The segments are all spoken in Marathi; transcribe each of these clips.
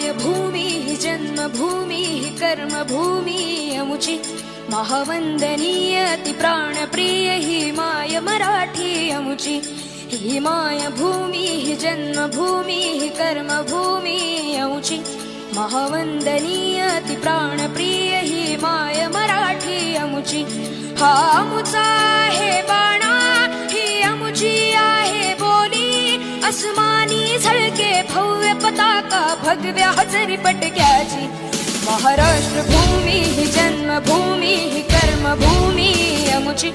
भूमी ही जन्मभूमी ही कर्मभूमी अमुची महावंदनीय ती प्राणप्रिय ही माय मराठी अमुची ही माय भूमी ही जन्मभूमी ही कर्मभूमी अमुची महावंदनीय ती प्राणप्रिय ही माय मराठी अमुची हा अमुचा व्याहरि पटि महाराष्ट्र भूमि जन्मभूमि कर्मभूमि अमुचि.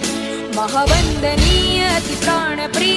महा वन्दनीयति प्राणप्रिय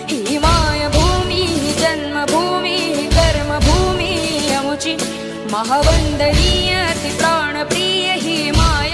महवन्दनीयति प्राणप्रिय हि माय